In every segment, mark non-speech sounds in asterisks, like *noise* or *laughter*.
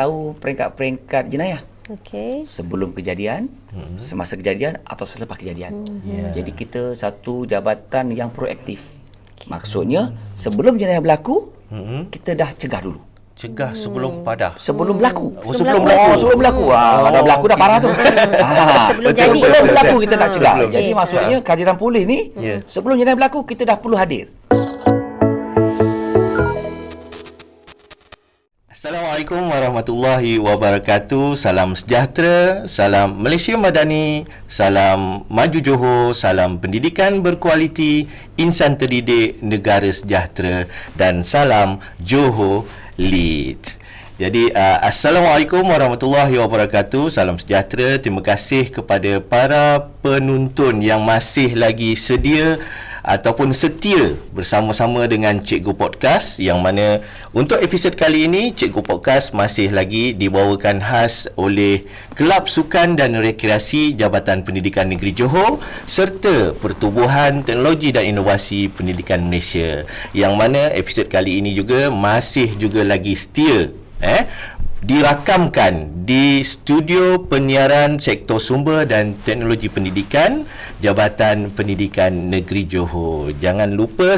tahu peringkat-peringkat jenayah Okey. sebelum kejadian, hmm. semasa kejadian atau selepas kejadian. Hmm. Yeah. Jadi kita satu jabatan yang proaktif. Okay. Maksudnya sebelum jenayah berlaku, hmm. kita dah cegah dulu. Cegah sebelum padah. Sebelum berlaku. Oh, sebelum berlaku. Oh, sebelum berlaku. Ah, dah berlaku dah parah tu. *laughs* ah, Sebelum jadi. Sebelum berlaku kita nak cegah. Sebelum. Jadi maksudnya kehadiran polis ni Ya. sebelum jenayah berlaku kita dah perlu hadir. Assalamualaikum warahmatullahi wabarakatuh. Salam sejahtera, salam Malaysia Madani, salam maju Johor, salam pendidikan berkualiti, insan terdidik, negara sejahtera dan salam Johor Lead. Jadi uh, Assalamualaikum warahmatullahi wabarakatuh Salam sejahtera Terima kasih kepada para penonton yang masih lagi sedia ataupun setia bersama-sama dengan Cikgu Podcast yang mana untuk episod kali ini Cikgu Podcast masih lagi dibawakan khas oleh Kelab Sukan dan Rekreasi Jabatan Pendidikan Negeri Johor serta Pertubuhan Teknologi dan Inovasi Pendidikan Malaysia. Yang mana episod kali ini juga masih juga lagi setia eh dirakamkan di studio penyiaran sektor sumber dan teknologi pendidikan Jabatan Pendidikan Negeri Johor. Jangan lupa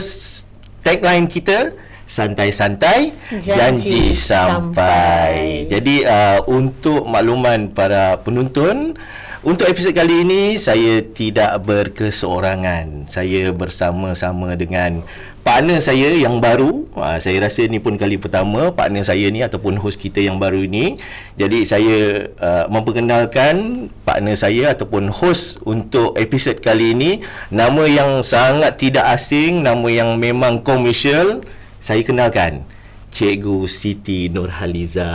tagline kita santai-santai Janji janji sampai. sampai. Jadi uh, untuk makluman para penonton untuk episod kali ini saya tidak berkeseorangan. Saya bersama-sama dengan partner saya yang baru. Ha, saya rasa ni pun kali pertama partner saya ni ataupun host kita yang baru ini. Jadi saya uh, memperkenalkan partner saya ataupun host untuk episod kali ini nama yang sangat tidak asing, nama yang memang komersial. Saya kenalkan Cikgu Siti Nurhaliza.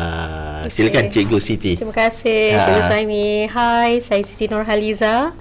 Okay. Silakan Cikgu Siti. Terima kasih Ha. Cikgu Suhaimi. Hai, saya Siti Nurhaliza.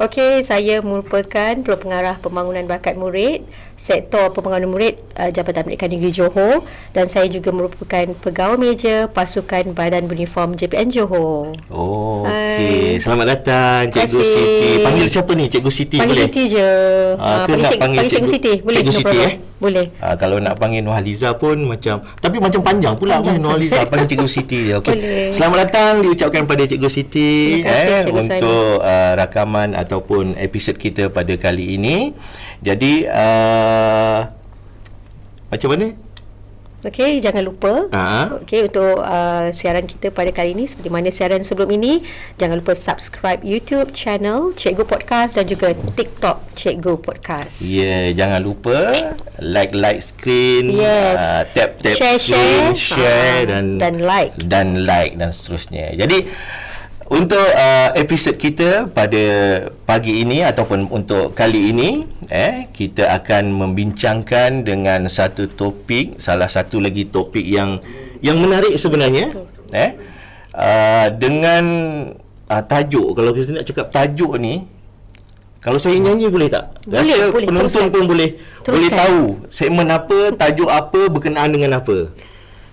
Okey, saya merupakan pengarah pembangunan bakat murid sektor pembangunan murid uh, Jabatan Pendidikan Negeri Johor dan saya juga merupakan pegawai meja pasukan Badan Uniform JPN Johor. Oh, okey. Selamat datang Cikgu. Siti. Panggil siapa ni? Cikgu Siti Panggil boleh? Siti je. Ah, Ah, ke nak Cik- panggil Cikgu Cikgu- Siti. Boleh. Cikgu no Siti, eh? Boleh. Ah, kalau nak panggil Nurhaliza pun macam tapi macam panjang pula Panjang panggil Nurhaliza sangat. panggil Cikgu *laughs* Siti je. Okey. Selamat datang diucapkan pada Cikgu Siti kasih, eh Cikgu untuk uh, rakaman ataupun episod kita pada kali ini. Jadi uh, macam mana? Okey, jangan lupa. Ha. Okey, untuk uh, siaran kita pada kali ini seperti mana siaran sebelum ini, jangan lupa subscribe YouTube channel Cikgu Podcast dan juga TikTok Cikgu Podcast. Ya, yeah, jangan lupa like like screen, Yes. uh, tap tap Share, screen, share. share Ah, dan dan like. dan like dan seterusnya. Jadi untuk uh, episod kita pada pagi ini ataupun untuk kali ini eh kita akan membincangkan dengan satu topik salah satu lagi topik yang yang menarik sebenarnya eh uh, dengan uh, tajuk kalau kita nak cakap tajuk ni kalau saya nyanyi boleh tak? Boleh, Rasa boleh. penonton Teruskan. pun boleh Teruskan. boleh tahu segmen apa, tajuk apa berkenaan dengan apa.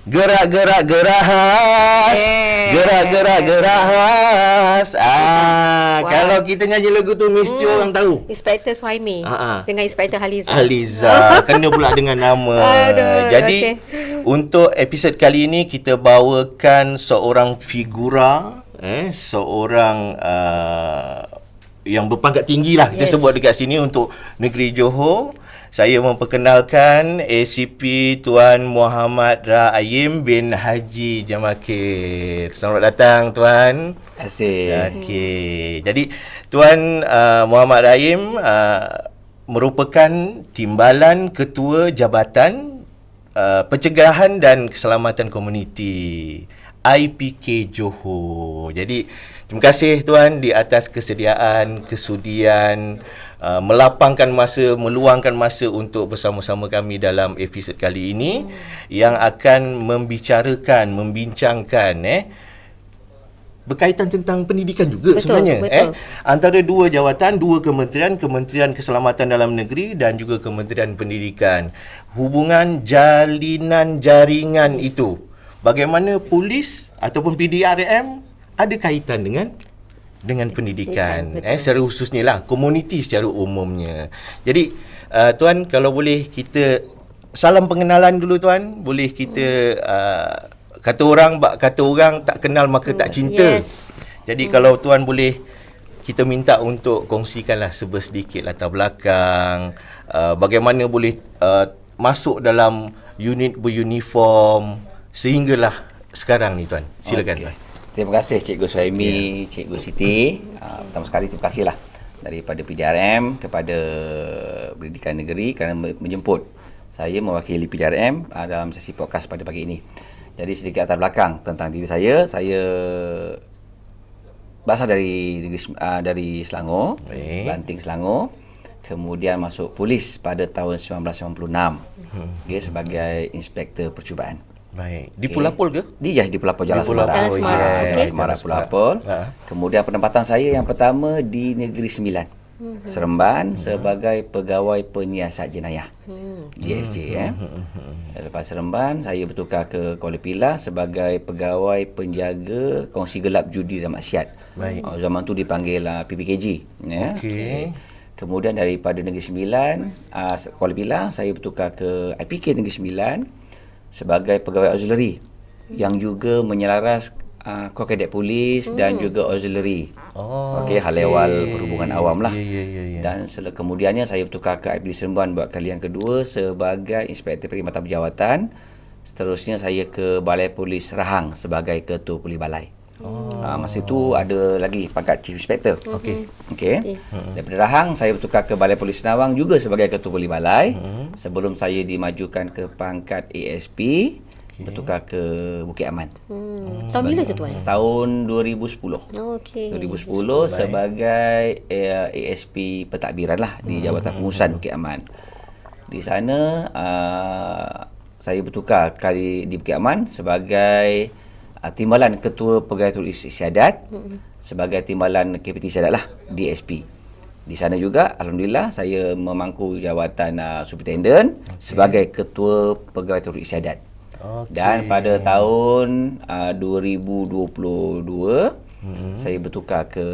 Gerak-gerak gerahas. Eh. Gerak-gerak gerahas. Ah, Wah. kalau kita nyanyi lagu tu mesti Hmm. orang tahu. Inspektor Suhaimi ah. dengan Inspektor Haliza. Aliza *laughs* kena pula dengan nama. Aduh, Jadi okey. untuk episod kali ini kita bawakan seorang figura eh seorang uh, yang berpangkat tinggi lah kita Yes. sebut dekat sini untuk negeri Johor. Saya memperkenalkan ACP Tuan Muhammad Raim bin Haji Jamakir. Selamat datang Tuan. Terima kasih. Okey. Jadi Tuan uh, Muhammad Rahim uh, merupakan timbalan ketua Jabatan uh, Pencegahan dan Keselamatan Komuniti IPK Johor. Jadi terima kasih tuan di atas kesediaan, kesudian uh, melapangkan masa, meluangkan masa untuk bersama-sama kami dalam episod kali ini yang akan membicarakan, membincangkan eh berkaitan tentang pendidikan juga Betul, sebenarnya eh. betul. antara dua jawatan dua kementerian Kementerian Keselamatan Dalam Negeri dan juga Kementerian Pendidikan. Hubungan jalinan jaringan itu bagaimana polis ataupun PDRM ada kaitan dengan dengan pendidikan Pendidikan, eh secara khususnya lah komuniti secara umumnya jadi uh, tuan kalau boleh kita salam pengenalan dulu tuan boleh kita uh, kata orang bak- kata orang tak kenal maka tak cinta. Yes. Jadi kalau tuan boleh kita minta untuk kongsikanlah sebersedikit latar belakang uh, bagaimana boleh uh, masuk dalam unit beruniform sehinggalah sekarang ni tuan. Silakan Okey. tuan. Terima kasih Cikgu Suhaimi, yeah. Cikgu Siti. Uh, pertama sekali terima kasihlah daripada PDRM kepada Pendidikan Negeri kerana me- menjemput saya mewakili PDRM uh, dalam sesi podcast pada pagi ini. Jadi sedikit latar belakang tentang diri saya. Saya berasal dari uh, dari Selangor, Baik. Lanting Selangor. Kemudian masuk polis pada tahun 1996 hmm. okay, sebagai inspektor percubaan. Baik. Di Pulapul ke? Di ya di Pelapor Jalan Di Pulau Semara. Jalan Semara, Ah, okey. Jalan Semara Jalan Semara. Pelapor. Ha. Kemudian penempatan saya yang pertama di Negeri Sembilan. Hmm. Seremban sebagai pegawai penyiasat jenayah. GSJ eh. Lepas Seremban saya bertukar ke Kuala Pilah sebagai pegawai penjaga kongsi gelap judi dan maksiat. Baik. Oh, zaman tu dipanggil uh, PPKG ya. Okey. Kemudian daripada Negeri Sembilan, uh, Kuala Pilah, saya bertukar ke IPK Negeri Sembilan sebagai pegawai auxiliary yang juga menyelaras uh, Kadet Polis dan juga auxiliary. Oh, Okey, hal ehwal perhubungan awam lah. Ya, ya, ya, ya. Dan sele kemudiannya saya bertukar ke IPD Seremban buat kali yang kedua sebagai Inspektor Perkhidmatan Berjawatan. Seterusnya saya ke Balai Polis Rahang sebagai Ketua Polis Balai. Oh. Uh, masa itu ada lagi pangkat Chief Inspector. Okey. Okey. Daripada Rahang saya bertukar ke Balai Polis Senawang juga sebagai Ketua Polis Balai. Sebelum saya dimajukan ke pangkat ASP, bertukar ke Bukit Aman. Hmm. Tahun bila tu tuan? Tahun 2010. Oh, Okey. 2010 sebagai uh, ASP pentadbiran lah di Jabatan Pengurusan Bukit Aman. Di sana uh, saya bertukar kali di Bukit Aman sebagai uh, timbalan ketua pegawai tulis isyadat sebagai timbalan KPT isyadat lah DSP. Di sana juga alhamdulillah saya memangku jawatan uh, superintendent okay. sebagai ketua pegawai tulis isyadat. Okey. Dan pada tahun uh, 2022 hmm. saya bertukar ke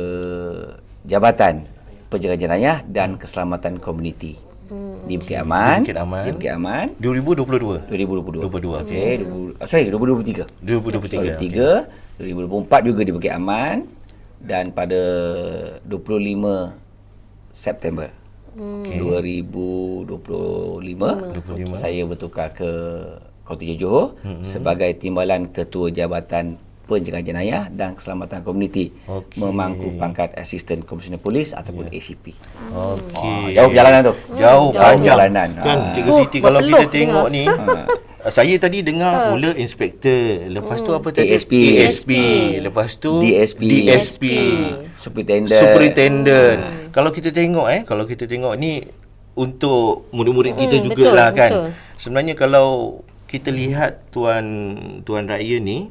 Jabatan Penjagaan Jenayah dan Keselamatan Komuniti. Di Bukit Aman. Di Bukit Aman. Di Bukit Aman 2022. 2022. 22. Okey, hmm. uh, sorry 2023. 2023. 2023, 2024 juga di Bukit Aman dan pada 25 September okay. 2025 25. saya bertukar ke Kota Johor hmm. sebagai timbalan Ketua Jabatan Pencegahan Jenayah dan Keselamatan Komuniti Okey. memangku pangkat Asisten Komisioner Polis ataupun yeah. ACP. Okey. jauh perjalanan tu. Jauh, panjang. perjalanan. Kan Ah. Cikgu Oh, Siti kalau kita tengok ni saya tadi dengar mula inspektor, lepas tu apa tadi? ASP. ASP, lepas tu DSP. DSP. Superintendent. Superintendent. Kalau kita tengok eh, kalau kita tengok ni untuk murid-murid kita Hmm, jugalah betul, kan. betul. Sebenarnya kalau kita lihat tuan tuan raya ni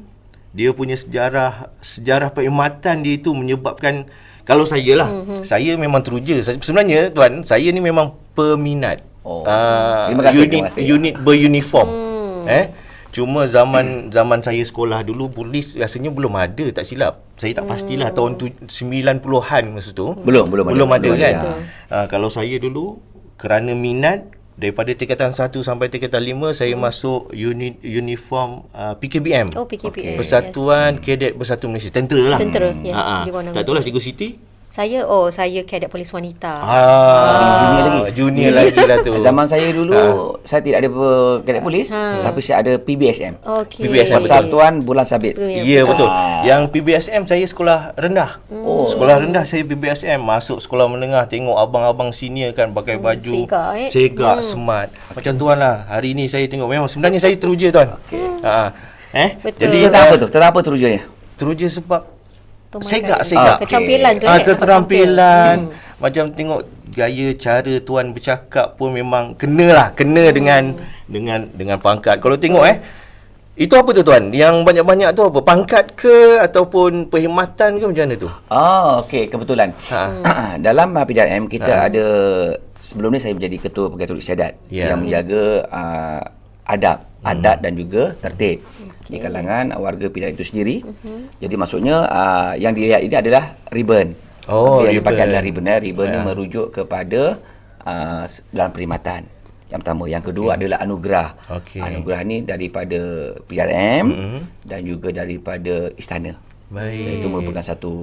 dia punya sejarah sejarah perkhidmatan dia itu menyebabkan kalau saya lah mm-hmm. saya memang teruja Saya- sebenarnya tuan saya ni memang peminat Oh. Terima kasih, unit terima kasih. unit beruniform mm. eh cuma zaman zaman saya sekolah dulu polis rasanya belum ada tak silap saya tak pastilah Hmm. tahun tu 90-an masa tu Belum, belum ada. belum ada Belum kan ada. Ah, kalau saya dulu kerana minat daripada tingkatan 1 sampai tingkatan 5 saya masuk unit uniform uh, PKBM. Oh, PKBM, Persatuan Kadet Bersatu Malaysia. Tentera lah. Tentera, ya, Ah, ah. di mana- Tak tahu lah Cikgu Siti. Saya oh saya kadet polis wanita. Ah, junior lagi. Junior lagi lah tu. *laughs* Zaman saya dulu saya tidak ada pe- kadet polis tapi saya ada PBSM. Okey. PBSM, betul. Persatuan Bulan Sabit. Ya, Ya betul. Ah. Yang PBSM saya sekolah rendah. Oh. Sekolah rendah saya PBSM masuk sekolah menengah tengok abang-abang senior kan pakai baju segak, eh. segak smart. Macam tuan lah. Hari ni saya tengok memang sebenarnya saya teruja tuan. Okay. Ha. Eh? Betul. Jadi tentang apa tu? Tentang apa terujanya? Teruja sebab Segak Ah, segak. okey. Keterampilan tu Ah, eh. keterampilan. Macam tengok gaya cara tuan bercakap pun memang kenalah, kena Hmm. dengan dengan dengan pangkat. Kalau tengok eh itu apa tu tuan? Yang banyak-banyak tu apa? Pangkat ke ataupun perkhidmatan ke macam mana tu? Ah, okey, kebetulan. Ha. *clears throat* Dalam uh, PDRM kita ada sebelum ni saya menjadi ketua pegawai tulis syadat Ya. yang menjaga uh, adab, adat dan juga tertib di kalangan warga PDRM itu sendiri. Jadi maksudnya uh, yang dilihat ini adalah ribbon. Oh, yang dipakai ribbon. adalah ribbon. Eh. Ribbon Ya. ni merujuk kepada uh, dalam perkhidmatan. Yang pertama, yang kedua okay. adalah anugerah. Okey. Anugerah ni daripada PRM mm-hmm. dan juga daripada istana. Baik. Jadi itu merupakan satu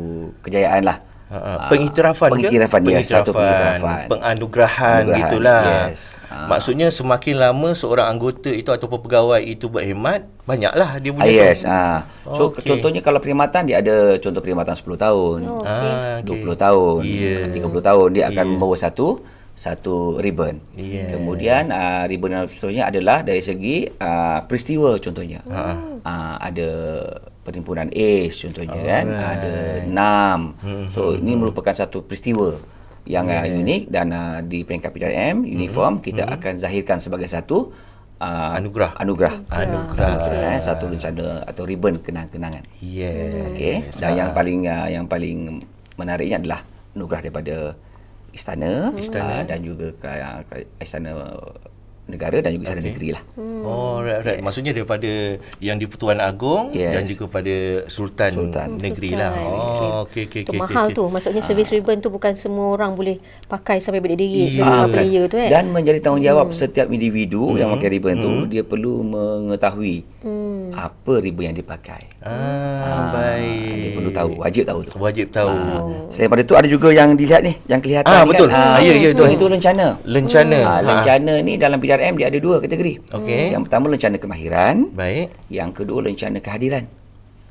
kejayaan lah. Ha, ha. Pengiktirafan ke? Pengiktirafan, ya, satu pengiktirafan. Penganugerahan Penganugerahan, gitulah. yes. Ha. Maksudnya semakin lama seorang anggota itu ataupun pegawai itu berkhidmat, banyaklah dia Ah, punya yes. tu. Ah. So Okey. contohnya kalau perkhidmatan dia ada contoh perkhidmatan 10 tahun. Oh, Ah, okay. okey. 20 tahun, Ya. 30 tahun dia akan Ya. membawa satu satu ribbon. Ya. Kemudian uh, ribbon yang seterusnya adalah dari segi uh, peristiwa contohnya. Uh, ada perhimpunan ACE contohnya kan, ada NAM. Hmm, So ini merupakan satu peristiwa yang uh, unik dan uh, di peringkat PDRM uniform kita akan zahirkan sebagai satu uh, Hmm, Anugerah. anugerah Anugerah. Satu, eh, satu rencana atau ribbon kenang-kenangan. Yes. Okey. Dan yang paling uh, yang paling menariknya adalah anugerah daripada istana, istana. Uh, dan juga kerajaan istana negara dan juga istana okay. negeri lah. Oh, right, right. Maksudnya daripada yang di-Pertuan Agong Yes. dan juga pada Sultan, Sultan. negeri Sultan lah. Oh, okey okey Itu okey. mahal okey. tu. Maksudnya servis ribbon tu bukan semua orang boleh pakai sampai berdiri. Iya. Dengan Ah, player tu eh. Dan menjadi tanggungjawab hmm. setiap individu yang pakai ribbon tu dia perlu mengetahui Hmm. Apa ribbon yang dipakai. Ah, baik. Dia perlu tahu, wajib tahu tu. Wajib tahu. Selain daripada tu ada juga yang dilihat ni, yang kelihatan Ah, ni betul. kan. Ah, ya, ya, betul. Itu lencana. Lencana. Ah, Ha. lencana ni dalam PDRM dia ada dua kategori. Okey. Yang pertama lencana kemahiran, Baik. yang kedua lencana kehadiran.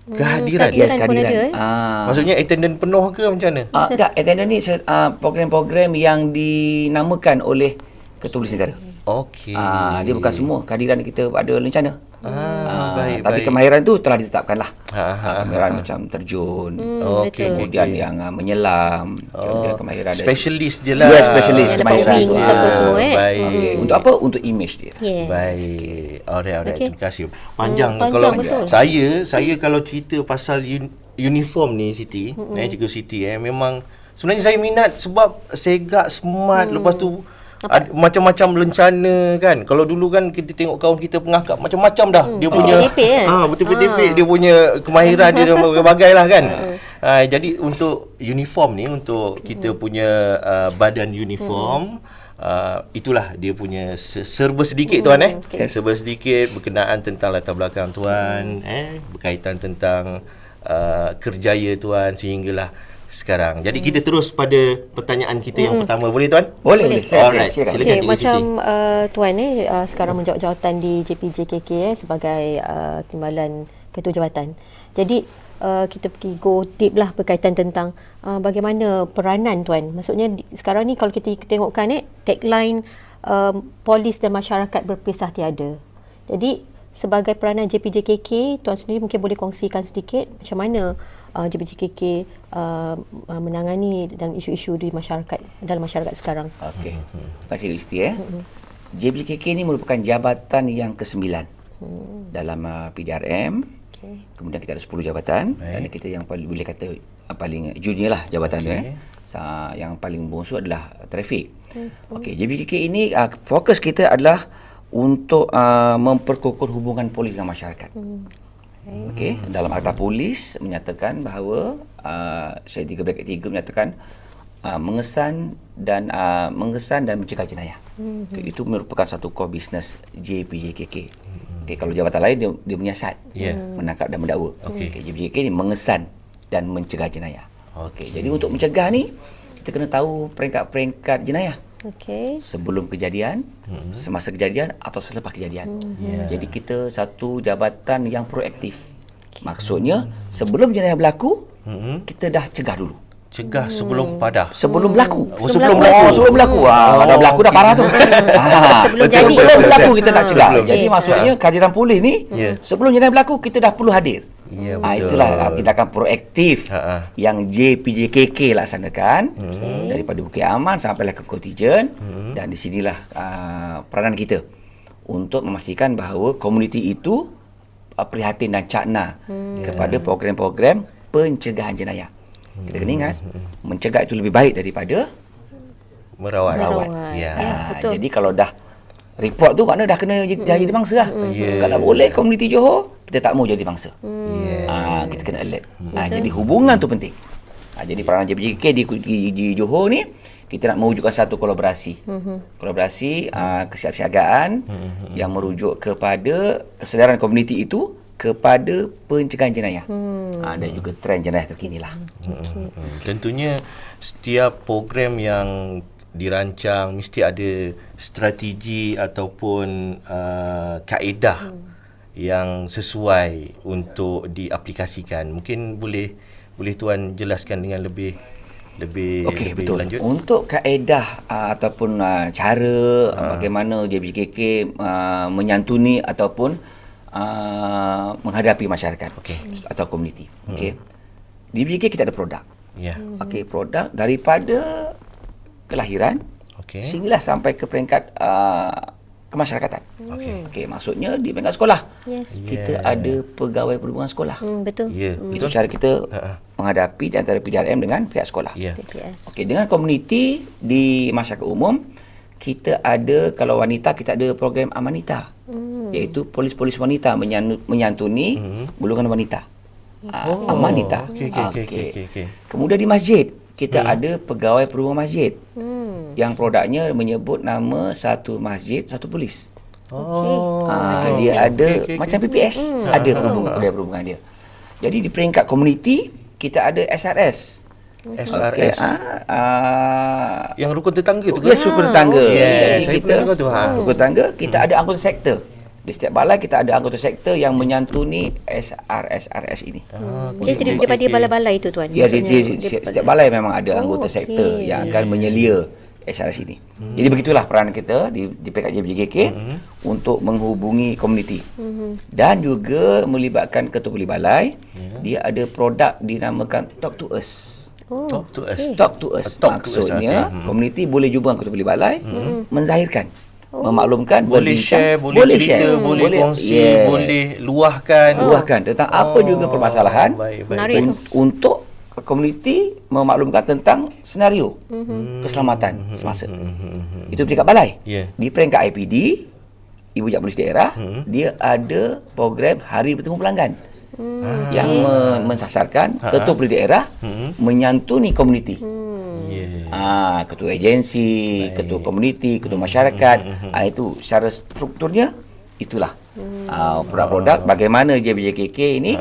Kehadiran. Kehadiran Yes, pun kehadiran. ada, eh? Ah. Maksudnya attendant penuh ke macam mana? Ah, tak, attendant ni ah, program-program yang dinamakan oleh Ketua Polis Negara. Okey. Ah, dia bukan semua kehadiran kita ada lencana. Ah, baik, tapi baik. kemahiran tu telah ditetapkan lah. Ha, ha, Ah, kemahiran macam terjun, Hmm, Okey, betul. kemudian yang ah, menyelam, kemudian kemahiran Specialist je lah. Yes, specialist kemahiran. tu. Ah, semua, eh? Baik. Okey, untuk apa? Untuk image dia. Yeah. Baik. Alright, alright. Okey. Terima kasih. Panjang, Hmm, panjang, kalau betul. saya saya kalau cerita pasal un, uniform ni Siti, hmm. eh juga Siti eh memang sebenarnya saya minat sebab segak smart hmm. lepas tu ad, macam-macam lencana kan. Kalau dulu kan kita tengok kawan kita pengakap macam-macam dah. Hmm. Dia punya kan? ah betul-betul dia punya kemahiran dia *laughs* berbagai lah kan. Uh, jadi untuk uniform ni untuk kita punya uh, badan uniform Uh, itulah dia punya se- serba sedikit tuan eh okey. serba sedikit berkenaan tentang latar belakang tuan eh berkaitan tentang uh, kerjaya tuan sehinggalah sekarang. Jadi kita terus pada pertanyaan kita yang pertama boleh tuan? Boleh, Boleh. boleh. Silakan, Alright. silakan. Silakan. Cikgu macam uh, tuan ni uh, sekarang menjawab jawatan di JPJKK eh, sebagai uh, timbalan ketua jabatan. Jadi uh, kita pergi go deep lah berkaitan tentang uh, bagaimana peranan tuan. Maksudnya di, sekarang ni kalau kita tengokkan eh tagline um, polis dan masyarakat berpisah tiada. Jadi sebagai peranan JPJKK tuan sendiri mungkin boleh kongsikan sedikit macam mana uh, JPJKK uh, uh, menangani dan isu-isu di masyarakat dalam masyarakat sekarang. Okey. Terima kasih Isti eh. JBKK ni merupakan jabatan yang ke-9 dalam uh, PDRM. Okey. Kemudian kita ada 10 jabatan dan kita yang paling boleh kata uh, paling junior lah jabatan tu eh. Sa, yang paling bongsu adalah trafik. Okey, JBKK ini uh, fokus kita adalah untuk uh, memperkukuh hubungan polis dengan masyarakat. Okey, dalam akta polis menyatakan bahawa uh, saya 3 bracket 3 menyatakan uh, mengesan dan uh, mengesan dan mencegah jenayah. Mm-hmm. Okay, itu merupakan satu core business JPJKK. Okay, kalau jabatan lain dia dia menyiasat, Ya. menangkap dan mendakwa. Okey. Okay, JPJKK ni mengesan dan mencegah jenayah. Okey, jadi untuk mencegah ni kita kena tahu peringkat-peringkat jenayah Okey. sebelum kejadian, hmm. semasa kejadian atau selepas kejadian. Hmm. Yeah. Jadi kita satu jabatan yang proaktif. Maksudnya sebelum jenayah berlaku, Hmm. kita dah cegah dulu. Cegah sebelum padah. Sebelum berlaku. Oh, sebelum Oh, berlaku. sebelum berlaku. Ah, dah berlaku dah parah tu. Ah, Sebelum jadi. Sebelum berlaku kita nak Ah, cegah. sebelum. Jadi Okey. maksudnya kehadiran polis ni Ya. sebelum jenayah berlaku kita dah perlu hadir. Ya, betul. itulah ah, tindakan proaktif Ha, ha. yang JPJKK laksanakan daripada Bukit Aman sampailah ke Kotijen dan di sinilah uh, peranan kita untuk memastikan bahawa komuniti itu uh, prihatin dan cakna kepada program-program pencegahan jenayah. Kita kena ingat mencegah itu lebih baik daripada Merawat. Merawat. Ya. Ya, Ah, betul. jadi kalau dah report tu makna dah kena jadi, dah jadi bangsa lah. Ya. Kalau boleh komuniti Johor kita tak mau jadi bangsa. Ya. Ah, kita kena alert. Ah, jadi hubungan tu penting. Ah, jadi peranan JPJK di, di, di Johor ni kita nak mewujudkan satu kolaborasi. Kolaborasi uh, kesiapsiagaan yang merujuk kepada kesedaran komuniti itu kepada pencegahan jenayah. Uh, dan juga trend jenayah terkini lah. Hmm, Tentunya setiap program yang dirancang mesti ada strategi ataupun uh, kaedah yang sesuai untuk diaplikasikan. Mungkin boleh boleh tuan jelaskan dengan lebih lebih Okey lebih betul. lanjut. Untuk kaedah uh, ataupun uh, cara uh, bagaimana JBKK uh, menyantuni ataupun uh, menghadapi masyarakat okay. atau komuniti. Okey. Di JBKK kita ada produk. Ya. Okey, produk daripada kelahiran Okey. sehinggalah sampai ke peringkat uh, kemasyarakatan. Okey. Okey, maksudnya di peringkat sekolah. Yes. Kita ada pegawai perhubungan sekolah. Hmm, betul. Ya, Itu betul. cara kita Ha-ha. menghadapi di antara PDRM dengan pihak sekolah. Ya. TPS. Okey, dengan komuniti di masyarakat umum, kita ada kalau wanita kita ada program Amanita. Hmm. Iaitu polis-polis wanita menyantuni hmm. golongan wanita. Oh, Amanita. okey, okey, okey, okey, okey, okey. Kemudian di masjid, kita hmm. ada pegawai perhubungan masjid. Hmm. Yang produknya menyebut nama satu masjid, satu polis. Oh. Ah, dia ada okey, okey, macam PPS, ada perhubungan pegawai perhubungan dia. Jadi di peringkat komuniti kita ada SRS. SRS. Okey, ah, ah, Yang rukun tetangga tu ke? Yes, rukun tetangga. Yes, Jadi saya kita pernah dengar tu, ha. Rukun tetangga, kita ada anggota sektor. Di setiap balai kita ada anggota sektor yang menyantuni SRS-RS ini. Ah, Dia okey, tidak okey, daripada balai-balai itu tuan. Ya, di, Maksudnya dia- setiap balai memang ada Oh, anggota okey. sektor yang akan menyelia SRS ini. Jadi begitulah peran kita di, di PKJ BJKK untuk menghubungi komuniti. Dan juga melibatkan ketua beli balai. Dia ada produk dinamakan Talk to Us. Oh, Talk to us. okey. Talk to us. Talk to us, Maksudnya okey. Hmm. komuniti boleh jumpa dengan ketua beli balai menzahirkan, memaklumkan, Boleh share, boleh, cerita, share, boleh, kongsi, yeah. boleh luahkan. luahkan tentang apa juga permasalahan. baik, baik, un- untuk komuniti memaklumkan tentang senario. Keselamatan semasa. Itu peringkat balai. Ya. Di peringkat IPD, Ibu Jat Polis Daerah, dia ada program Hari Bertemu Pelanggan. Yang me- mensasarkan ketua polis daerah menyantuni komuniti. Ya. Ah, ketua agensi, ketua komuniti, ketua masyarakat. Ah, itu secara strukturnya itulah. Ah, produk-produk bagaimana JBJKK ini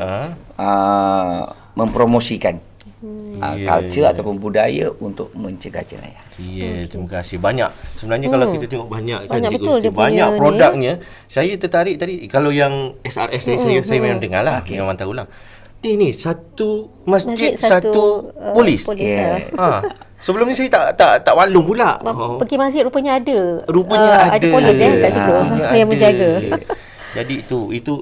ah, mempromosikan ah, Ya, culture ataupun budaya untuk mencegah jenayah. Ya, terima kasih. Banyak. Sebenarnya kalau kita tengok banyak kan Banyak betul dia punya banyak ni. produknya. Saya tertarik tadi kalau yang SRS saya saya, saya memang dengar lah. Okay. Memang tahu lah. Ni ni satu masjid, Masjid, satu, satu, uh, polis. polis, Yeah. Ha. *laughs* Sebelum ni saya tak tak tak walung pula. Oh. Pergi masjid rupanya ada. Rupanya ah, ada. Ada polis eh kat situ. Rupanya yang ada. menjaga. Okey. Jadi itu itu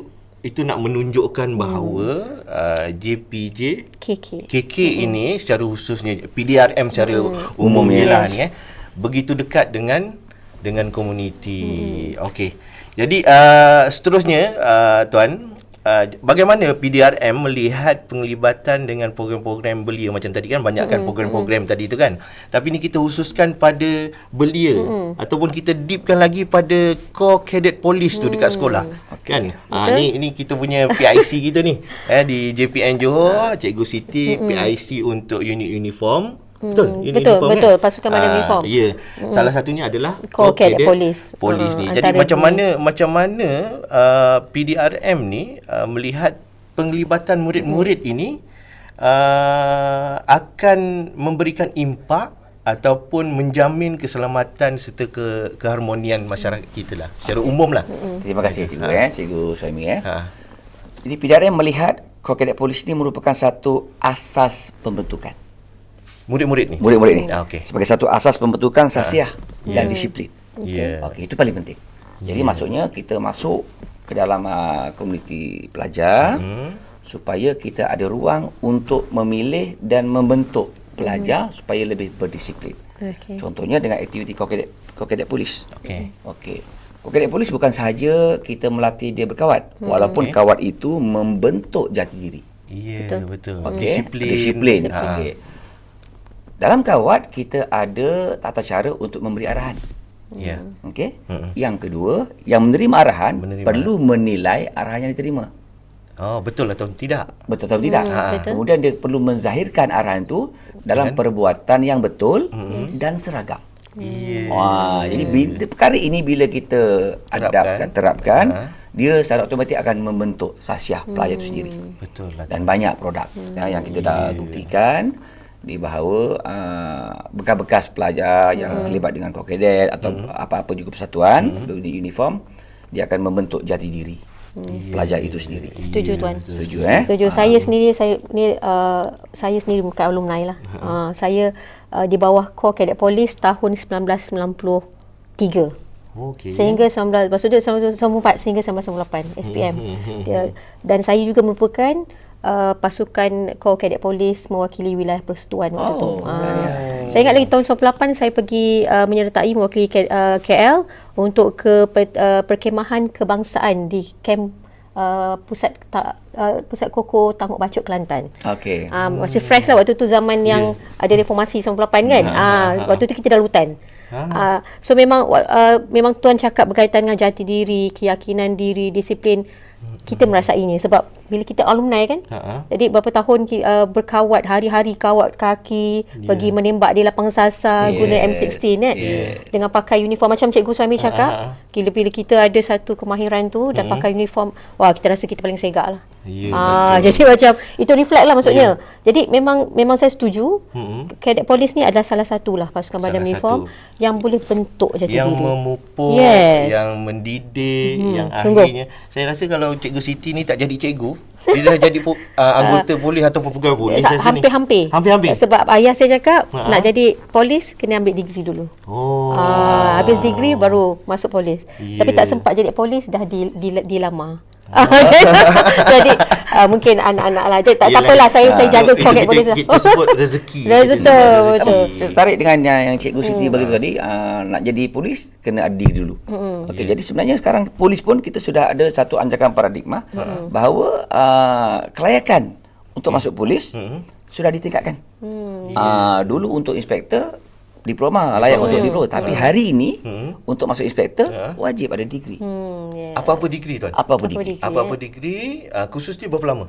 itu nak menunjukkan bahawa uh, JPJ KK. KK ini secara khususnya PDRM secara umumnya lah Yes. ni eh begitu dekat dengan dengan komuniti. Okey. Jadi uh, seterusnya uh, tuan uh, bagaimana PDRM melihat penglibatan dengan program-program belia? Macam tadi kan banyakkan program-program tadi tu kan. Tapi ni kita khususkan pada belia. Ataupun kita deepkan lagi pada core cadet police tu dekat sekolah. Kan? Ah ni ini kita punya PIC kita ni. Eh di JPN Johor Cikgu Siti PIC untuk unit uniform Betul, unit betul, uniform betul. kan? Pasukan Badan Ah, Uniform. Ya. Salah satunya adalah Core Cadet Police. Polis Ah, ni. Jadi antara macam ni. mana macam mana uh, PDRM ni uh, melihat penglibatan murid-murid ini uh, akan memberikan impak ataupun menjamin keselamatan serta ke keharmonian masyarakat kita lah secara umum lah. Terima kasih cikgu eh, cikgu Suhaimi eh. Ha. Jadi PDRM melihat Core Cadet Police ini merupakan satu asas pembentukan. Murid-murid ni. Murid-murid ni. Ah, okey. Sebagai satu asas pembentukan sasiah dan disiplin. Ya. Okey, itu paling penting. Jadi maksudnya kita masuk ke dalam uh, komuniti pelajar Hmm. supaya kita ada ruang untuk memilih dan membentuk pelajar supaya lebih berdisiplin. Okey. Contohnya dengan aktiviti Kokedet Kokedet Polis. Okey. Okey. Kokedet Polis bukan sahaja kita melatih dia berkawat, walaupun Okey. kawat itu membentuk jati diri. Ya, betul. betul. Okey. Disiplin. Disiplin. Ha. Okey. Dalam kawat kita ada tata cara untuk memberi arahan. Ya. Okey. Mm-mm. Yang kedua, yang menerima arahan Menerima. perlu menilai arahan yang diterima. Oh, betul atau tidak? Betul atau tidak? Hmm, betul. Kemudian dia perlu menzahirkan arahan itu dalam perbuatan yang betul dan seragam. Yeah. Wah, jadi bila, perkara ini bila kita Terapkan. adapkan, terapkan, dia secara automatik akan membentuk sasiah pelajar itu sendiri. Betul lah. Dan banyak produk ya, yang kita dah buktikan di bahawa uh, bekas-bekas pelajar yang terlibat dengan kokedet atau apa-apa juga persatuan di uniform dia akan membentuk jati diri pelajar itu sendiri. Setuju tuan. Setuju eh? Setuju. Saya sendiri saya ni uh, saya sendiri bukan alumni lah. Uh, saya uh, di bawah Kor Cadet Polis tahun 1993. Okey. Sehingga 19 maksudnya 1994 sehingga 1998 SPM. Dia, dan saya juga merupakan uh, pasukan Kor Cadet Polis mewakili wilayah persekutuan waktu tu. Oh, Uh, saya ingat lagi tahun 98 saya pergi uh, menyertai mewakili K, uh, KL untuk ke uh, perkemahan kebangsaan di kamp uh, pusat ta, uh, pusat koko Tanguk Bacok Kelantan. Okey. Um, masih fresh lah waktu tu zaman yang ada reformasi 98 kan. Ah waktu tu kita dah lutan. Ah so memang uh, memang tuan cakap berkaitan dengan jati diri, keyakinan diri, disiplin kita merasainya sebab bila kita alumni kan. Ha-ha. Jadi berapa tahun uh, berkawat hari-hari kawat kaki, yeah. pergi menembak di lapang sasar Yes. guna M16 eh. Yes. Dengan pakai uniform macam Cikgu Suami cakap. Ha, ha. Bila bila kita ada satu kemahiran tu dan pakai uniform, wah kita rasa kita paling segak lah. Ya, Ah, jadi *laughs* macam itu reflect lah maksudnya. Jadi memang memang saya setuju. Mm-mm. Cadet Polis ni adalah salah satu lah pasukan badan uniform satu. yang boleh bentuk jati yang diri. memupuk, Yes. yang mendidik, Hmm, yang sungguh. akhirnya saya rasa kalau Cikgu Siti ni tak jadi cikgu, dia dah *laughs* jadi uh, anggota polis ataupun pegawai polis. Sa-. Hampir-hampir. Hampir-hampir. Sebab ayah saya cakap Ha. nak jadi polis kena ambil degree dulu. Oh. Ah, habis degree baru masuk polis. Yeah. Tapi tak sempat jadi polis dah di, di, dilamar. Ah, *laughs* jadi *laughs* ah, mungkin anak-anak lah. Jadi, tak, tak Yelah. apalah saya saya Ah, jaga itu kita- polis lah. kita sebut *laughs* rezeki. Betul, rezeki. betul. Saya tertarik dengan yang, yang Cikgu Siti bagi tu tadi uh, nak jadi polis kena ada diri dulu. Okey, jadi sebenarnya sekarang polis pun kita sudah ada satu anjakan paradigma bahawa uh, kelayakan untuk masuk polis sudah ditingkatkan. Uh, dulu untuk inspektor diploma layak untuk diploma tapi hari ini untuk masuk inspektor wajib ada degree. Hmm, yeah. Apa-apa degree tuan? Apa-apa Apa degree. degree? Apa-apa degree, uh, khusus ni berapa lama?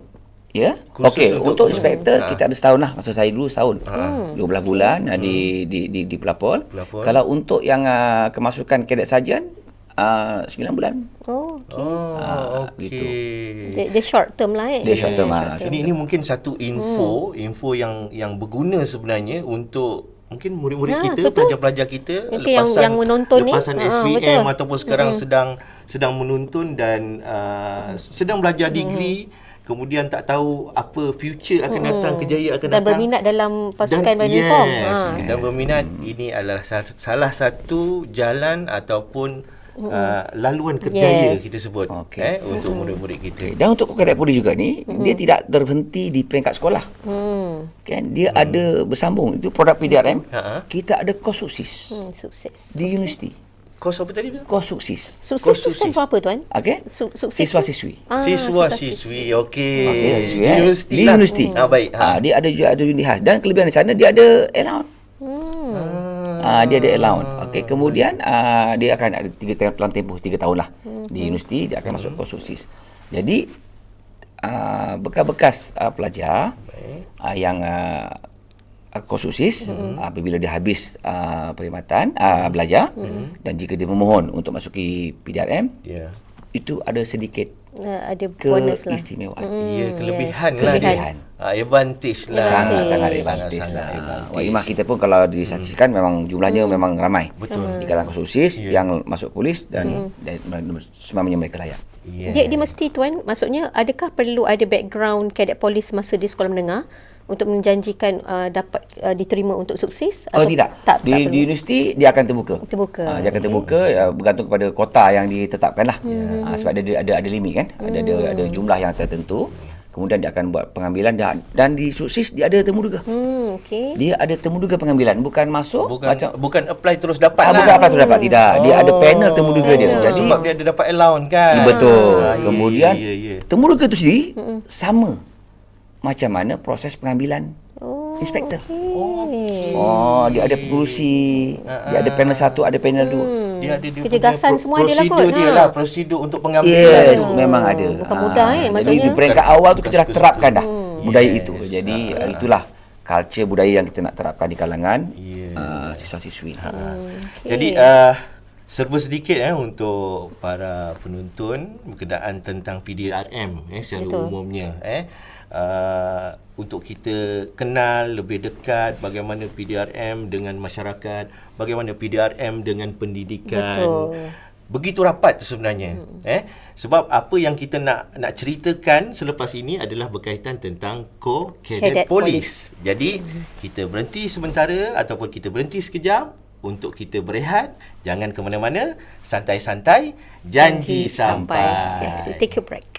Ya. Khusus Okey, untuk- untuk, inspektor Ha. kita ada setahun lah. Masa saya dulu setahun. 12 bulan uh, di di di di pelapor. Pelapor. Kalau untuk yang uh, kemasukan kadet sarjan uh, 9 bulan. Oh, okay. Oh, Ah, gitu. okey. Dia, dia short term lah eh. Dia short term, ah. Ini ini mungkin satu info, info yang yang berguna sebenarnya untuk mungkin murid-murid Ya, kita, pelajar-pelajar kita Mungkin yang- yang menonton ni, lepasan ah, SPM betul. ataupun sekarang sedang sedang menuntun dan uh, sedang belajar degree kemudian tak tahu apa future akan datang kejayaan akan Dan datang berminat dalam pasukan dan, uniform. yes, Ha. dan berminat ini adalah salah satu jalan ataupun uh, laluan kerjaya Yes. kita sebut Okey. eh untuk murid-murid kita Okay. Dan untuk kadet polis juga ni dia tidak terhenti di peringkat sekolah. Hmm. Kan dia ada bersambung itu produk PDRM. Ha-ha. Kita ada kursus hmm, sukses. di universiti. kos apa tadi Kursus. Sukses stand for apa tuan? Okey. Su- sukses Siswa siswi. Ah, Siswa-siswi, okey. Okey, siswi, Di eh. universiti Di lah. universiti. Ah, baik. Ha. Ah, dia ada juga ada unit khas dan kelebihan di sana dia ada allowance. Hmm. Ah, dia ada allowance. Okey, kemudian ah, dia akan ada tiga tahun pelan tempoh tiga tahun lah Hmm. di universiti dia akan masuk kursus. Jadi ah, bekas-bekas ah, pelajar ah, yang ah, kursus Hmm. apabila dia habis ah, perkhidmatan ah, belajar Hmm. dan jika dia memohon untuk masuki PDRM Ya. itu ada sedikit Uh, ada bonus lah. keistimewaan. Ya, kelebihan yes. lah dia. Kelebihan. Ah, advantage lah. sangat-sangat Advantage. advantage lah. advantage. Wah, imah kita pun kalau disaksikan memang jumlahnya memang ramai. Betul. Di kalangan khusus yang masuk polis dan, dan semamanya mereka layak. Ya. Dia, dia mesti tuan, maksudnya adakah perlu ada background kadet polis masa di sekolah menengah untuk menjanjikan uh, dapat uh, diterima untuk sukses? Oh Atau tidak. Tak, di, tak di universiti dia akan terbuka. Terbuka. Ah, dia akan terbuka uh, bergantung kepada kota yang ditetapkan lah. Ah, sebab ada ada ada limit kan. Ada ada ada jumlah yang tertentu. Kemudian dia akan buat pengambilan dan dan di sukses dia ada temuduga. Hmm, okey. Dia ada temuduga pengambilan bukan masuk Bukan macam bukan apply terus dapat ah, lah. bukan apa tu dapat tidak. Dia ada panel temuduga dia. Jadi sebab dia ada dapat allowance kan. Ya, betul. Ah, ya, Kemudian ya, ya, ya. temuduga itu sendiri sama macam mana proses pengambilan Oh, inspektor. okey. Oh, dia ada pengurusi, dia ada panel satu, ada panel dua. dia ada dia Kejegasan punya semua ada lah kot, prosedur dia ha. lah, prosedur untuk pengambilan. Yes, memang ada. bukan Ah, mudah, eh, Jadi maksudnya. di peringkat awal tu kita dah terapkan dah suka-suka. budaya Yes. itu. Jadi ah, itulah culture budaya yang kita nak terapkan di kalangan Yes. ah, siswa-siswi. Hmm. Okay. Jadi uh, serba sedikit eh untuk para penonton berkenaan tentang PDRM eh secara Betul. umumnya eh uh, untuk kita kenal lebih dekat bagaimana PDRM dengan masyarakat, bagaimana PDRM dengan pendidikan. Betul. Begitu rapat sebenarnya hmm. eh sebab apa yang kita nak nak ceritakan selepas ini adalah berkaitan tentang co Cadet cadet police. Jadi kita berhenti sementara ataupun kita berhenti sekejap untuk kita berehat, jangan ke mana-mana, santai-santai, janji, sampai. Yes, we take a break.